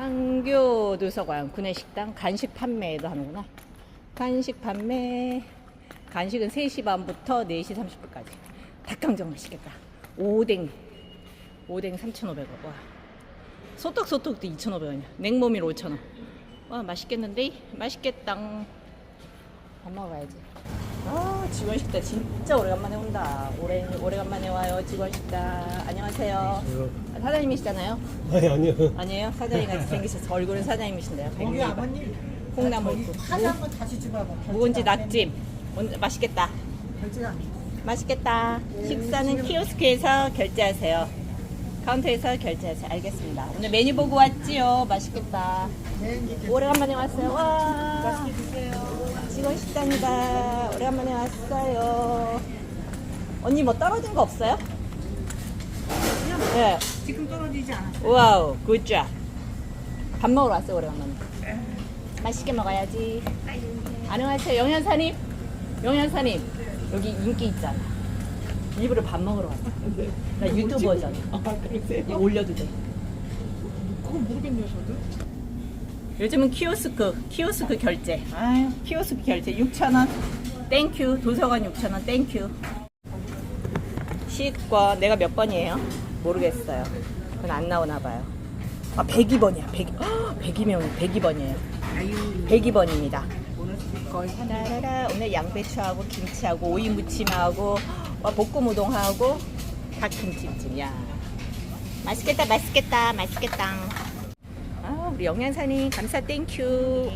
판교 도서관 구내식당 간식 판매도 하는구나. 간식 판매. 간식은 3시 반부터 4시 30분까지. 닭강정 맛있겠다. 오뎅. 오뎅 3,500원. 와. 소떡 소떡도 2,500원이야. 냉모밀 5,000원. 와, 맛있겠는데? 맛있겠다. 밥 먹어야지. 아, 직원 식당 진짜 오래간만에 온다. 오래, 오래간만에 와요, 직원 식당. 안녕하세요. 아, 사장님이시잖아요? 아니 아니요. 아니에요? 사장님 같이 생기셔서 얼굴은 사장님이신데요. 거기 백미가. 아버님 콩나물국. 다시 한번 다시 집어봐. 묵은지 낙찜. 오늘 맛있겠다. 결제가 맛있겠다. 식사는 키오스크에서 결제하세요. 카운터에서 결제하세요. 알겠습니다. 오늘 메뉴 보고 왔지요. 맛있겠다. 네, 이제 오래간만에 왔어요. 와. 맛있게 드세요. 직원 식당이다. 오래간만에 왔어요. 언니 뭐 떨어진 거 없어요? 네. 지금 떨어지지 않았어. 와우, 굿잡. 밥 먹으러 왔어요, 오래간만에. 맛있게 먹어야지. 안녕하세요, 영현사님. 영현사님, 여기 인기 있잖아. 일부러 밥 먹으러 왔어. 나 유튜버잖아. 아, 그러세요? 이거 올려도 돼. 그건 모르겠네요, 저도. 요즘은 키오스크, 키오스크 결제. 아유, 키오스크 결제 6,000원. 땡큐. 도서관 6,000원. 땡큐. 시과 내가 몇 번이에요? 모르겠어요. 그건 안 나오나 봐요. 아, 102번이야. 100, 102명, 102번이에요. 아유, 102번입니다. 거의 따라라, 오늘 양배추하고 김치하고 오이 무침하고 와, 볶음 우동하고 닭김치찜. 야. 맛있겠다. 맛있겠다. 맛있겠다. 아, 우리 영양사님 감사 땡큐.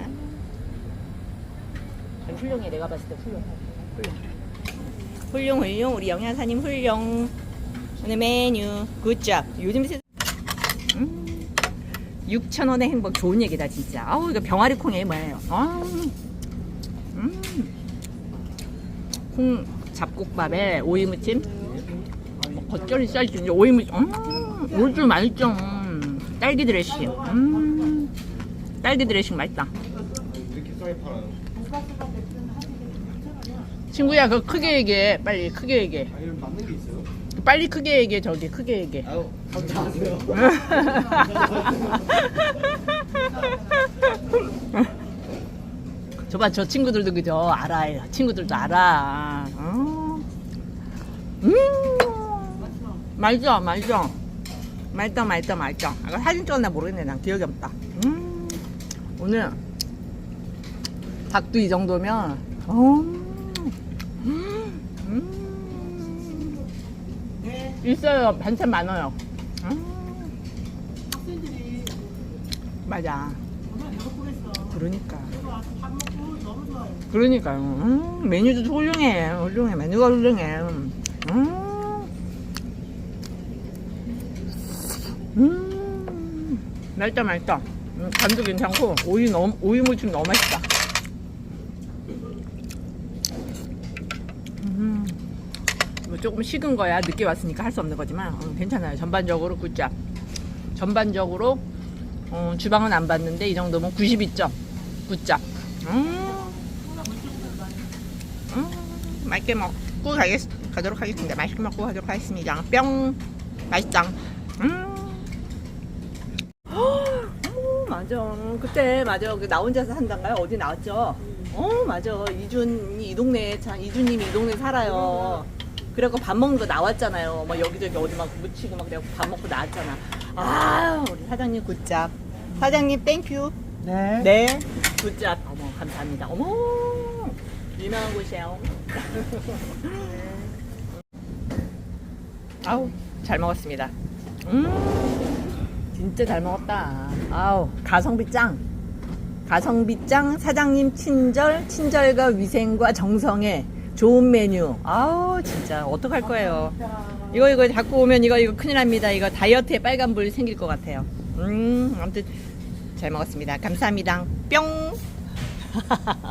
아. 훌륭해. 내가 봤을 때 훌륭해. 훌륭. 훌륭 훌륭. 우리 영양사님 훌륭. 오늘 메뉴 굿잡. 요즘 세 음. 6,000원의 행복 좋은 얘기다 진짜. 아우 이거 병아리 콩이 뭐예요? 아. 음. 콩 잡곡밥에 오이 무침. 뭐 겉절이 쌀지 이제 오이 무침. 음. 올줄 맛있죠. 음. 딸기 드레싱. 음. 딸기 드레싱 맛있다. 친구야 그거 크게 얘기해. 빨리 크게 얘기해. 빨리 크게 얘기해 저기 크게 얘기해. 아유 감사하세요. 저봐 저 친구들도 그죠 알아요 친구들도 알아 어. 음 맛있어 맛있어 맛있다 맛있다 아까 사진 찍었나 모르겠네 난 기억이 없다 음 오늘 닭도 이 정도면 어. 음. 있어요 반찬 많아요 음. 맞아. 그러니까. 그러니까요. 음, 메뉴도 훌륭해. 훌륭해. 메뉴가 훌륭해. 음. 맛있다, 맛있다. 음, 간도 괜찮고, 오이 너무, 오이 무침 너무 맛있다. 음. 뭐 조금 식은 거야. 늦게 왔으니까 할 수 없는 거지만, 음, 괜찮아요. 전반적으로 굿잡. 전반적으로, 어, 주방은 안 봤는데, 이 정도면 92점. 굿잡. 음. 음, 맛있게 먹고 가겠, 가도록 하겠습니다. 맛있게 먹고 가도록 하겠습니다. 뿅! 맛있다. 음. 어, 맞아. 그때, 맞아. 그 나 혼자서 산단가요? 어디 나왔죠? 어, 맞아. 이준이 이 동네에, 참, 이준님이 이 동네 살아요. 그래갖고 밥 먹는 거 나왔잖아요. 막 여기저기 어디 막 묻히고 막 그래갖고 밥 먹고 나왔잖아. 아, 우리 사장님 굿잡. 사장님 땡큐. 네. 네. 굿잡. 어머, 감사합니다. 어머, 유명한 곳이에요. 아우, 잘 먹었습니다. 음, 진짜 잘 먹었다. 아우, 가성비 짱. 가성비 짱, 사장님 친절, 친절과 위생과 정성의 좋은 메뉴. 아우, 진짜, 어떡할 거예요. 이거, 이거 자꾸 오면 이거, 이거 큰일 납니다. 이거 다이어트에 빨간불 생길 것 같아요. 음, 아무튼 잘 먹었습니다. 감사합니다. 뿅!